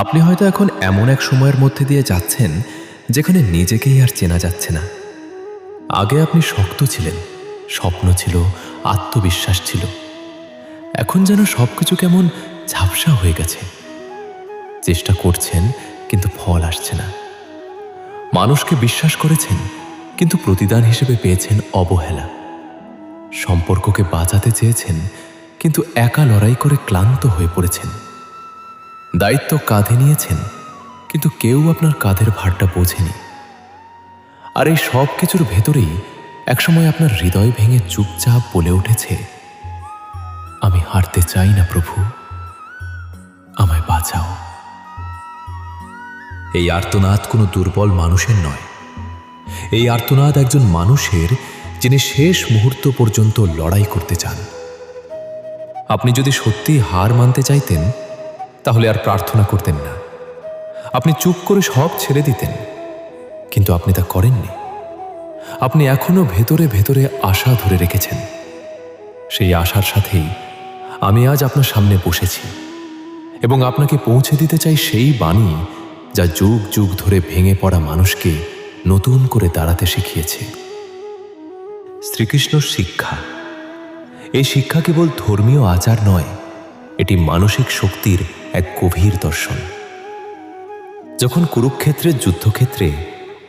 আপনি হয়তো এখন এমন এক সময়ের মধ্যে দিয়ে যাচ্ছেন যেখানে নিজেকেই আর চেনা যাচ্ছে না। আগে আপনি শক্ত ছিলেন, স্বপ্ন ছিল, আত্মবিশ্বাস ছিল। এখন যেন সবকিছু কেমন ঝাপসা হয়ে গেছে। চেষ্টা করছেন, কিন্তু ফল আসছে না। মানুষকে বিশ্বাস করেছেন, কিন্তু প্রতিদান হিসেবে পেয়েছেন অবহেলা। সম্পর্ককে বাঁচাতে চেয়েছেন, কিন্তু একা লড়াই করে ক্লান্ত হয়ে পড়েছেন। দায়িত্ব কাঁধে নিয়েছেন, কিন্তু কেউ আপনার কাঁধের ভারটা বোঝেনি। আর এই সব কিছুর ভেতরেই একসময় আপনার হৃদয় ভেঙে চুপচাপ বলে উঠেছে, আমি হারতে চাই না প্রভু, আমায় বাঁচাও। এই আর্তনাদ কোনো দুর্বল মানুষের নয়। এই আর্তনাদ একজন মানুষের যিনি শেষ মুহূর্ত পর্যন্ত লড়াই করতে চান। আপনি যদি সত্যি হার মানতে চাইতেন তাহলে আর প্রার্থনা করতেন না। আপনি চুপ করে সব ছেড়ে দিতেন, কিন্তু আপনি তা করেননি। আপনি এখনও ভেতরে ভেতরে আশা ধরে রেখেছেন। সেই আশার সাথেই আমি আজ আপনার সামনে বসেছি এবং আপনাকে পৌঁছে দিতে চাই সেই বাণী যা যুগ যুগ ধরে ভেঙে পড়া মানুষকে নতুন করে দাঁড়াতে শিখিয়েছে। শ্রীকৃষ্ণর শিক্ষা। এই শিক্ষা কেবল ধর্মীয় আচার নয়, এটি মানসিক শক্তির এক গভীর দর্শন। যখন কুরুক্ষেত্রের যুদ্ধক্ষেত্রে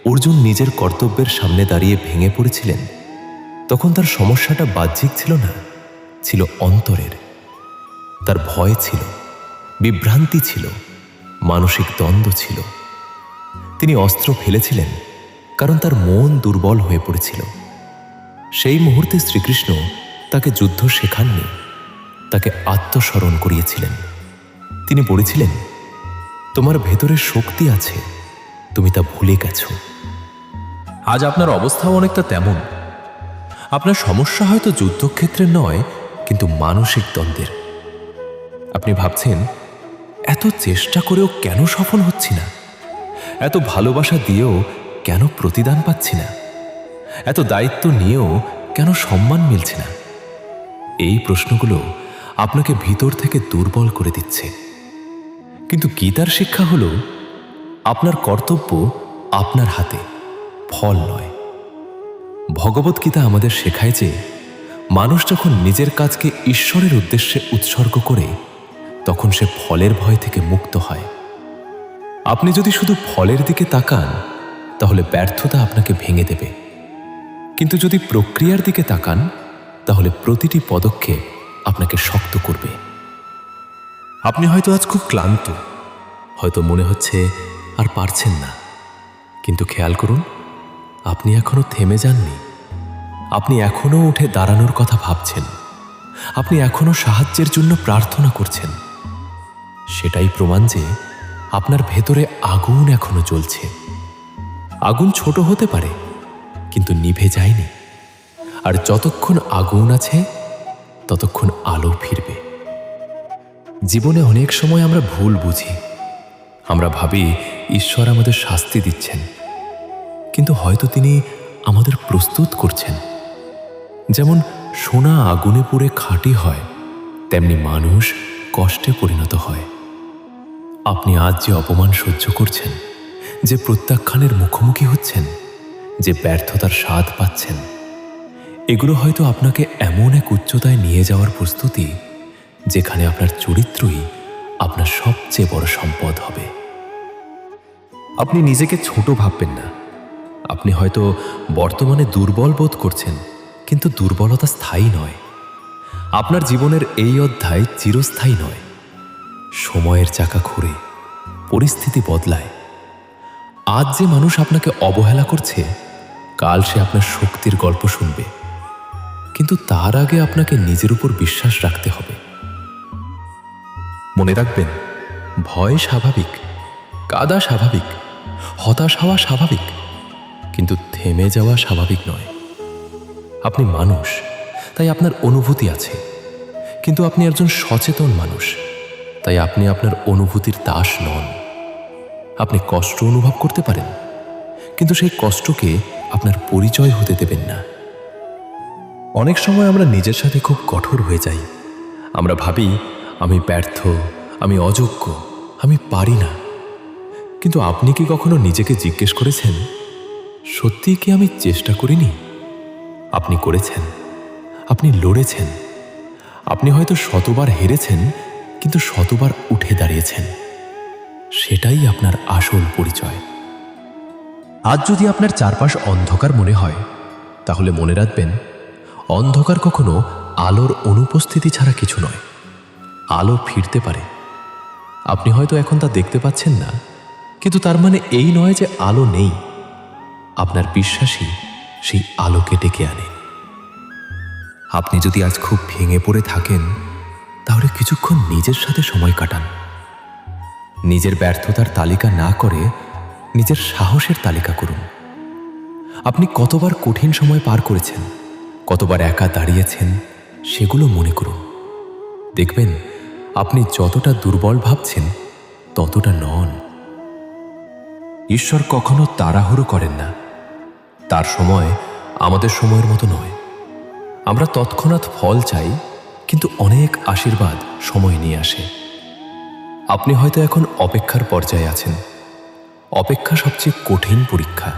অর্জুন নিজের কর্তব্যের সামনে দাঁড়িয়ে ভেঙে পড়েছিলেন, তখন তার সমস্যাটা বাহ্যিক ছিল না, ছিল অন্তরের। তার ভয় ছিল, বিভ্রান্তি ছিল, মানসিক দ্বন্দ্ব ছিল। তিনি অস্ত্র ফেলেছিলেন, কারণ তার মন দুর্বল হয়ে পড়েছিল। সেই মুহূর্তে শ্রীকৃষ্ণ তাকে যুদ্ধ শেখাননি, তাকে আত্মস্মরণ করিয়েছিলেন। তিনি বলেছিলেন, তোমার ভেতরে শক্তি আছে, তুমি তা ভুলে গেছ। আজ আপনার অবস্থাও অনেকটা তেমন। আপনার সমস্যা হয়তো যুদ্ধক্ষেত্রে নয়, কিন্তু মানসিক দ্বন্দ্বের। আপনি ভাবছেন, এত চেষ্টা করেও কেন সফল হচ্ছি না? এত ভালোবাসা দিয়েও কেন প্রতিদান পাচ্ছি না? এত দায়িত্ব নিয়েও কেন সম্মান মিলছে না? এই প্রশ্নগুলো আপনাকে ভিতর থেকে দুর্বল করে দিচ্ছে। কিন্তু গীতার শিক্ষা হল? আপনার কর্তব্য আপনার হাতে, ফল নয়। ভগবদ্গীতা আমাদের শেখায় যে, মানুষ যখন নিজের কাজকে ঈশ্বরের উদ্দেশ্যে উৎসর্গ করে, তখন সে ফলের ভয় থেকে মুক্ত হয়। আপনি যদি শুধু ফলের দিকে তাকান, তাহলে ব্যর্থতা আপনাকে ভেঙে দেবে। কিন্তু যদি প্রক্রিয়ার দিকে তাকান, তাহলে প্রতিটি পদক্ষেপ আপনাকে শক্ত করবে। আপনি হয়তো আজ খুব ক্লান্ত। হয়তো মনে হচ্ছে আর পারছেন না। কিন্তু খেয়াল করুন, আপনি এখনও থেমে যাননি। আপনি এখনও উঠে দাঁড়ানোর কথা ভাবছেন। আপনি এখনও সাহায্যের জন্য প্রার্থনা করছেন। সেটাই প্রমাণ যে আপনার ভেতরে আগুন এখনও জ্বলছে। আগুন ছোট হতে পারে, কিন্তু নিভে যায়নি। আর যতক্ষণ আগুন আছে, ততক্ষণ আলো ফিরবে। জীবনে অনেক সময় আমরা ভুল বুঝি। আমরা ভাবি, ঈশ্বর আমাদের শাস্তি দিচ্ছেন। কিন্তু হয়তো তিনি আমাদের প্রস্তুত করছেন। যেমন সোনা আগুনে পুড়ে খাঁটি হয়, তেমনি মানুষ কষ্টে পরিণত হয়। আপনি আজ যে অপমান সহ্য করছেন, যে প্রত্যাখ্যানের মুখোমুখি হচ্ছেন, যে ব্যর্থতার স্বাদ পাচ্ছেন, এগুলো হয়তো আপনাকে এমন এক উচ্চতায় নিয়ে যাওয়ার প্রস্তুতি যেখানে আপনার চরিত্রই আপনার সবচেয়ে বড় সম্পদ হবে। আপনি নিজেকে ছোট ভাববেন না। আপনি হয়তো বর্তমানে দুর্বল বোধ করছেন, কিন্তু দুর্বলতা স্থায়ী নয়। আপনার জীবনের এই অধ্যায় চিরস্থায়ী নয়। সময়ের চাকা ঘুরে, পরিস্থিতি বদলায়। আজ যে মানুষ আপনাকে অবহেলা করছে, কাল সে আপনার শক্তির গল্প শুনবে। কিন্তু তার আগে আপনাকে নিজের উপর বিশ্বাস রাখতে হবে। মনে রাখবেন, ভয় স্বাভাবিক, কাদা স্বাভাবিক, হতাশ হওয়া স্বাভাবিক, কিন্তু থেমে যাওয়া স্বাভাবিক নয়। আপনি মানুষ, তাই আপনার অনুভূতি আছে। কিন্তু আপনি একজন সচেতন মানুষ, তাই আপনি আপনার অনুভূতির দাস নন। আপনি কষ্ট অনুভব করতে পারেন, কিন্তু সেই কষ্টকে আপনার পরিচয় হতে দেবেন না। অনেক সময় আমরা নিজের সাথে খুব কঠোর হয়ে যাই। আমরা ভাবি আমি ব্যর্থ, আমি অযোগ্য, আমি পারি না। কিন্তু আপনি কি কখনো নিজেকে জিজ্ঞেস করেছেন, সত্যিই কি আমি চেষ্টা করিনি? আপনি করেছেন, আপনি লড়েছেন, আপনি হয়তো শতবার হেরেছেন, কিন্তু শতবার উঠে দাঁড়িয়েছেন। সেটাই আপনার আসল পরিচয়। আজ যদি আপনার চারপাশ অন্ধকার মনে হয়, তাহলে মনে রাখবেন, অন্ধকার কখনো আলোর অনুপস্থিতি ছাড়া কিছু নয়। আলো ফিরতে পারে। আপনি হয়তো এখন তা দেখতে পাচ্ছেন না, কিন্তু তার মানে এই নয় যে আলো নেই। আপনার বিশ্বাসই সেই আলোকে ডেকে আনে। আপনি যদি আজ খুব ভেঙে পড়ে থাকেন, তাহলে কিছুক্ষণ নিজের সাথে সময় কাটান। নিজের ব্যর্থতার তালিকা না করে নিজের সাহসের তালিকা করুন। আপনি কতবার কঠিন সময় পার করেছেন, কতবার একা দাঁড়িয়েছেন, সেগুলো মনে করুন। দেখবেন আপনি যতটা দুর্বল ভাবছেন, ততটা নন। ঈশ্বর কখনো তাড়াহুড়ো করেন না। তার সময় আমাদের সময়ের মতো নয়। আমরা তৎক্ষণাৎ ফল চাই, কিন্তু অনেক আশীর্বাদ সময় নিয়ে আসে। আপনি হয়তো এখন অপেক্ষার পর্যায়ে আছেন। অপেক্ষা সবচেয়ে কঠিন পরীক্ষা।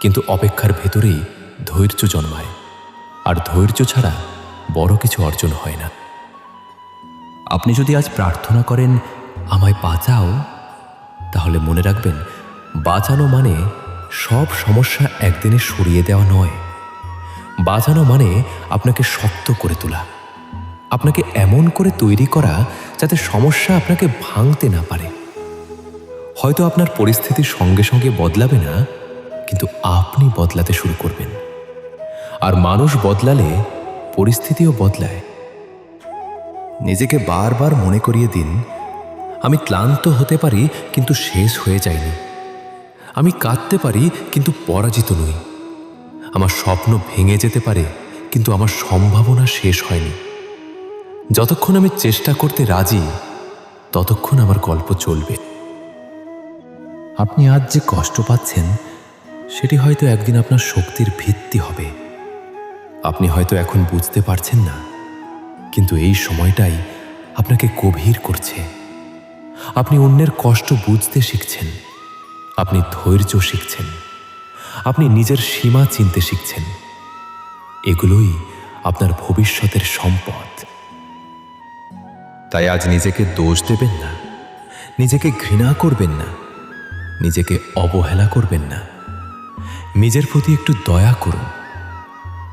কিন্তু অপেক্ষার ভেতরেই ধৈর্য জন্মায়। আর ধৈর্য ছাড়া বড় কিছু অর্জন হয় না। আপনি যদি আজ প্রার্থনা করেন আমায় বাঁচাও, তাহলে মনে রাখবেন, বাঁচানো মানে সব সমস্যা একদিনে সরিয়ে দেওয়া নয়। বাঁচানো মানে আপনাকে শক্ত করে তোলা, আপনাকে এমন করে তৈরি করা যাতে সমস্যা আপনাকে ভাঙতে না পারে। হয়তো আপনার পরিস্থিতি সঙ্গে সঙ্গে বদলাবে না, কিন্তু আপনি বদলাতে শুরু করবেন। আর মানুষ বদলালে পরিস্থিতিও বদলায়। নিজেকে বারবার মনে করিয়ে দিন, আমি ক্লান্ত হতে পারি, কিন্তু শেষ হয়ে যায়নি। আমি কাঁদতে পারি, কিন্তু পরাজিত নই। আমার স্বপ্ন ভেঙে যেতে পারে, কিন্তু আমার সম্ভাবনা শেষ হয়নি। যতক্ষণ আমি চেষ্টা করতে রাজি, ততক্ষণ আমার গল্প চলবে। আপনি আজ যে কষ্ট পাচ্ছেন, সেটি হয়তো একদিন আপনার শক্তির ভিত্তি হবে। আপনি হয়তো এখন বুঝতে পারছেন না। কিন্তু এই সময়টাই আপনাকে গভীর করছে। আপনি অন্যের কষ্ট বুঝতে শিখছেন। আপনি ধৈর্য শিখছেন। আপনি নিজের সীমা চিনতে শিখছেন। এগুলোই আপনার ভবিষ্যতের সম্পদ। তাই আজ নিজেকে দোষ দেবেন না। নিজেকে ঘৃণা করবেন না। নিজেকে অবহেলা করবেন না। নিজের প্রতি একটু দয়া করুন।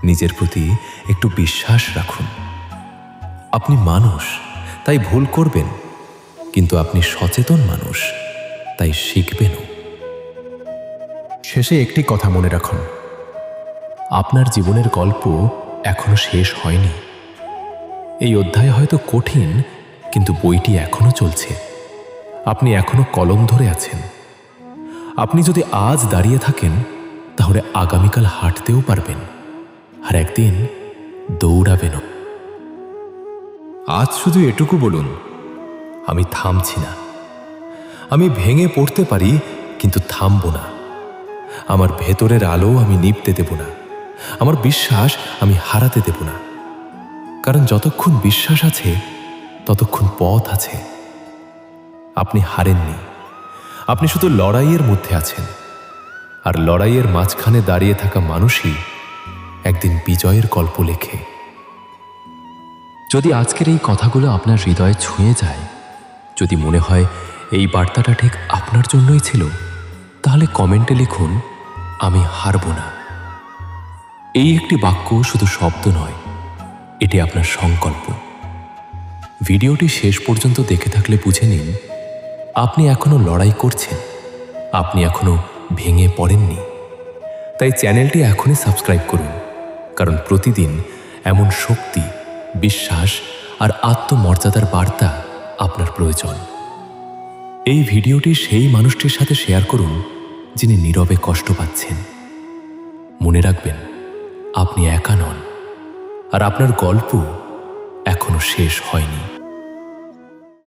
নিজের প্রতি একটু বিশ্বাস রাখুন। আপনি মানুষ, তাই ভুল করবেন। কিন্তু আপনি সচেতন মানুষ, তাই শিখবেনও। শেষে একটি কথা মনে রাখুন। আপনার জীবনের গল্প এখনও শেষ হয়নি। এই অধ্যায় হয়তো কঠিন, কিন্তু বইটি এখনও চলছে। আপনি এখনও কলম ধরে আছেন। আপনি যদি আজ দাঁড়িয়ে থাকেন, তাহলে আগামীকাল হাঁটতেও পারবেন। আর একদিন দৌড়াবেনও। আজ শুধু এটুকু বলুন, আমি থামছি না। আমি ভেঙে পড়তে পারি, কিন্তু থামব না। আমার ভেতরের আলো আমি নিপতে দেব না। আমার বিশ্বাস আমি হারাতে দেব না। কারণ যতক্ষণ বিশ্বাস আছে, ততক্ষণ পথ আছে। আপনি হারেননি। আপনি শুধু লড়াইয়ের মধ্যে আছেন। আর লড়াইয়ের মাঝখানে দাঁড়িয়ে থাকা মানুষই একদিন বিজয়ের গল্প লেখে। যদি আজকের এই কথাগুলো আপনার হৃদয়ে ছুঁয়ে যায়, যদি মনে হয় এই বার্তাটা ঠিক আপনার জন্যই ছিল, তাহলে কমেন্টে লিখুন, আমি হারব না। এই একটি বাক্য শুধু শব্দ নয়, এটি আপনার সংকল্প। ভিডিওটি শেষ পর্যন্ত দেখে থাকলে বুঝে নিন, আপনি এখনও লড়াই করছেন, আপনি এখনও ভেঙে পড়েননি। তাই চ্যানেলটি এখনই সাবস্ক্রাইব করুন, কারণ প্রতিদিন এমন শক্তি বিশ্বাস আর আত্মমর্যাদার বার্তা আপনার প্রয়োজন। এই ভিডিওটি সেই মানুষটির সাথে শেয়ার করুন যিনি নীরবে কষ্ট পাচ্ছেন। মনে রাখবেন, আপনি একা নন, আর আপনার গল্প এখনও শেষ হয়নি।